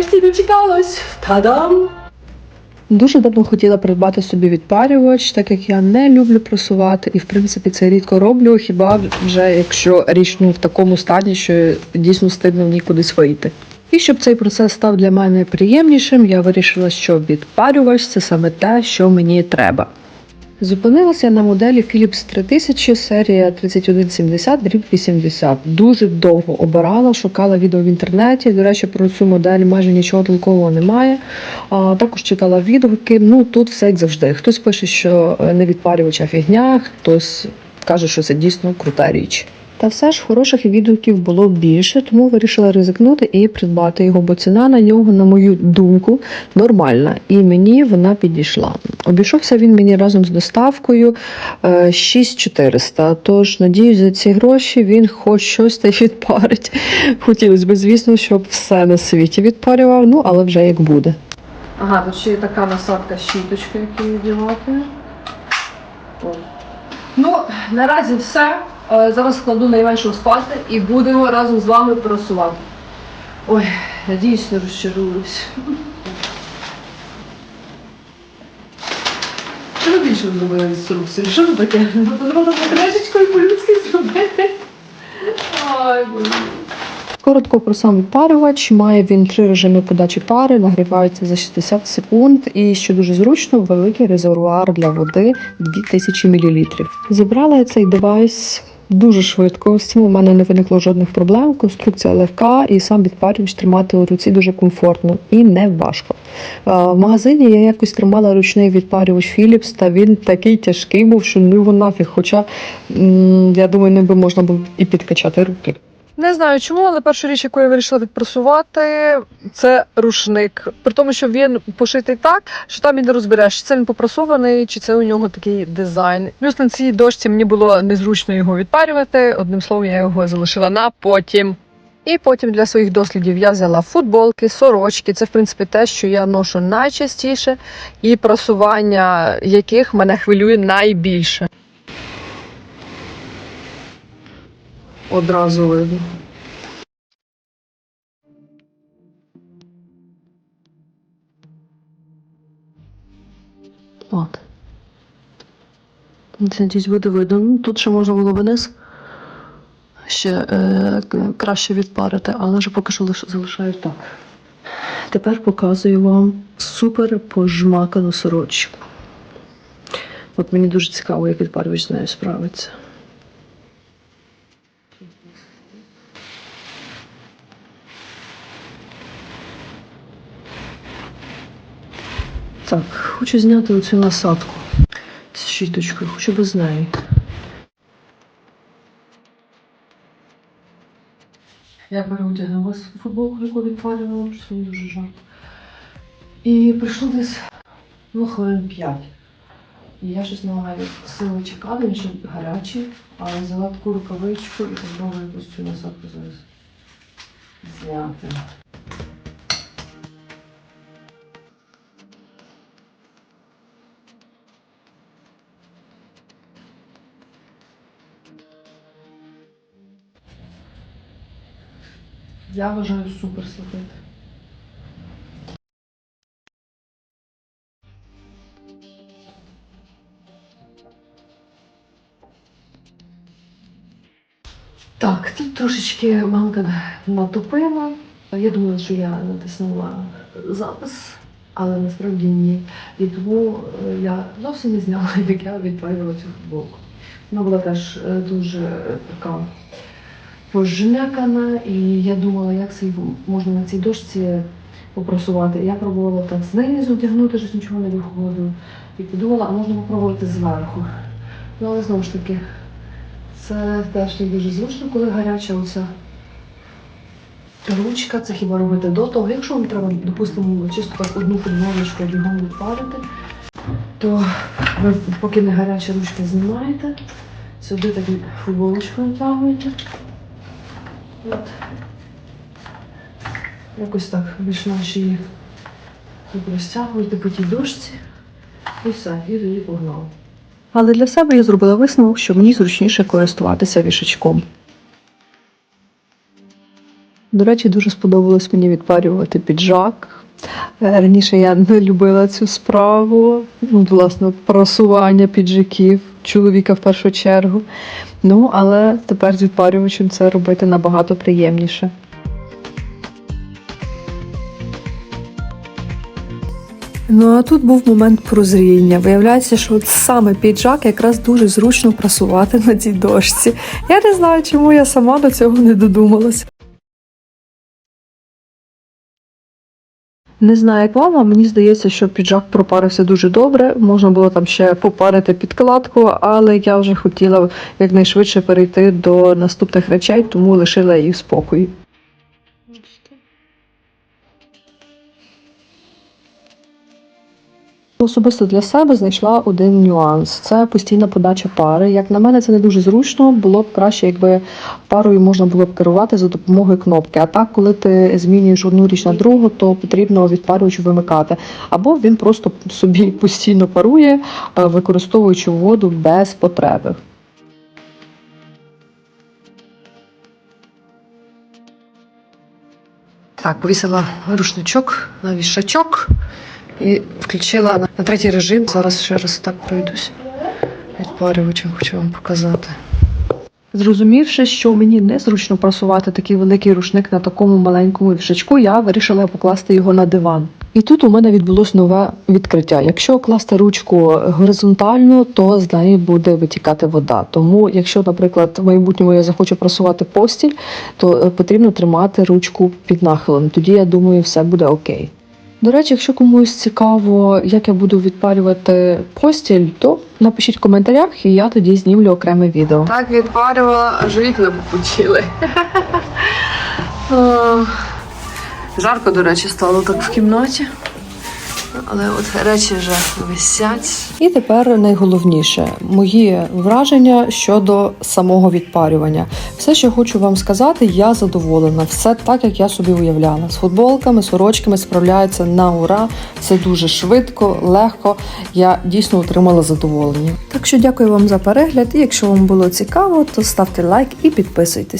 нарешті дочекалась. Та-дам! Дуже давно хотіла придбати собі відпарювач, так як я не люблю просувати, і в принципі це рідко роблю, хіба вже якщо річ в такому стані, що дійсно стидно в ній кудись вийти. І щоб цей процес став для мене приємнішим, я вирішила, що відпарювач це саме те, що мені треба. Зупинилася на моделі Philips 3000 серія 3170 дріб 80. Дуже довго обирала, шукала відео в інтернеті. До речі, про цю модель майже нічого толкового немає. А, також читала відгуки. Ну тут все як завжди. Хтось пише, що е, не відпарювача фігня, хтось каже, що це дійсно крута річ. Та все ж хороших відгуків було більше, тому вирішила ризикнути і придбати його, бо ціна на нього, на мою думку, нормальна. І мені вона підійшла. Обійшовся він мені разом з доставкою е, 6400. Тож, надіюсь, за ці гроші він хоч щось та й відпарить. Хотілося б, звісно, щоб все на світі відпарював, ну але вже як буде. Ага, тут ще є така насадка щіточка, яку віддівати. Ну, наразі все. Е, Зараз складу найменшу спати і будемо разом з вами просувати. Ой, надіюсь, не розчаруюсь. Що ви більше зробили інструкцію? Що це таке? Треба кришечкою по-людськи зробити. Ой, боже. Коротко про сам відпарювач. Має він три режими подачі пари, нагрівається за 60 секунд і, що дуже зручно, великий резервуар для води 2000 мл. Зібрала я цей девайс дуже швидко. З цим у мене не виникло жодних проблем. Конструкція легка і сам відпарювач тримати у руці дуже комфортно і не важко. Е, В магазині я якось тримала ручний відпарювач Philips, та він такий тяжкий був, що ну його нафіг. Хоча я думаю, ним би можна було і підкачати руки. Не знаю чому, але перша річ, яку я вирішила відпрасувати, це рушник. При тому, що він пошитий так, що там і не розбереш, чи це він попрасований, чи це у нього такий дизайн. Плюс на цій дошці мені було незручно його відпарювати. Одним словом, я його залишила на потім. І потім для своїх дослідів я взяла футболки, сорочки. Це в принципі те, що я ношу найчастіше, і прасування яких мене хвилює найбільше. Одразу видно. От. Надіюсь, буде видно. Ну, тут ще можна було вниз ще е, краще відпарити, але вже поки що залишаю так. Тепер показую вам супер пожмакану сорочку. От мені дуже цікаво, як відпарювач з нею справиться. Так, хочу зняти оцю насадку з щіточкою, хочу без неї. Я переодягнула футболку, яку відпалювала, що мені дуже жарко. І прийшло десь ну, хвилин п'ять. І я щось не маю сили чекати, він ще гарячий, але взяла таку рукавичку і спробую якусь цю насадку зараз зняти. Я вважаю супер слухати. Так, тут трошечки мамка натопила. Я думала, що я натиснула запис, але насправді ні. І тому е, я зовсім не зняла, як я відправила цю футболку. Вона була теж е, дуже е, така пожмякана, і я думала, як це можна на цій дошці попросувати. Я пробувала так знизу вдягнути, щось нічого не виходило. І подумала, а можна попробувати зверху. Ну, але знову ж таки, це теж не дуже зручно, коли гаряча оця ручка. Це хіба робити до того. Якщо вам треба, допустимо, чисто так одну футболочку бігом відпарити, то ви поки не гаряча ручка знімаєте, сюди так футболочку натягуєте. От. Якось так більш-менш її розтягувати по тій дошці. І все, і тоді погнали. Але для себе я зробила висновок, що мені зручніше користуватися вішачком. До речі, дуже сподобалось мені відпарювати піджак. Е, Раніше я не любила цю справу, ну, власне, просування піджаків чоловіка в першу чергу. Ну, але тепер з відпарювачем це робити набагато приємніше. Ну а тут був момент прозріння. Виявляється, що от саме піджак якраз дуже зручно прасувати на цій дошці. Я не знаю, чому я сама до цього не додумалась. Не знаю, як вам, а мені здається, що піджак пропарився дуже добре. Можна було там ще попарити підкладку, але я вже хотіла якнайшвидше перейти до наступних речей, тому лишила їх в спокої. Особисто для себе знайшла один нюанс: це постійна подача пари. Як на мене, це не дуже зручно. Було б краще, якби парою можна було б керувати за допомогою кнопки. А так, коли ти змінюєш одну річ на другу, то потрібно відпарювач вимикати. Або він просто собі постійно парує, е, використовуючи воду без потреби. Так, повісила рушничок на вішачок і включила на, на третій режим. Зараз ще раз так пройдусь. Відпарювачем хочу вам показати. Зрозумівши, що мені незручно прасувати такий великий рушник на такому маленькому вішачку, я вирішила покласти його на диван. І тут у мене відбулось нове відкриття. Якщо класти ручку горизонтально, то з неї буде витікати вода. Тому, якщо, наприклад, в майбутньому я захочу прасувати постіль, то е, потрібно тримати ручку під нахилом. Тоді я думаю, все буде окей. До речі, якщо комусь цікаво, як я буду відпарювати постіль, то напишіть в коментарях, і я тоді знімлю окреме відео. Так відпарювала, аж не попучили. Жарко, до речі, стало так в кімнаті. Але от речі вже висять. І тепер найголовніше мої враження щодо самого відпарювання. Все, що хочу вам сказати, я задоволена. Все так, як я собі уявляла. З футболками, сорочками справляються на ура. Все дуже швидко, легко. Я дійсно отримала задоволення. Так що дякую вам за перегляд. І якщо вам було цікаво, то ставте лайк і підписуйтесь.